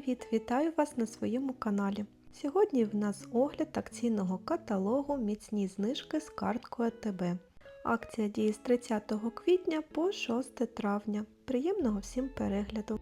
привіт! Вітаю вас на своєму каналі. Сьогодні в нас огляд акційного каталогу Міцні знижки з карткою АТБ. Акція діє з 30 квітня по 6 травня. Приємного всім перегляду!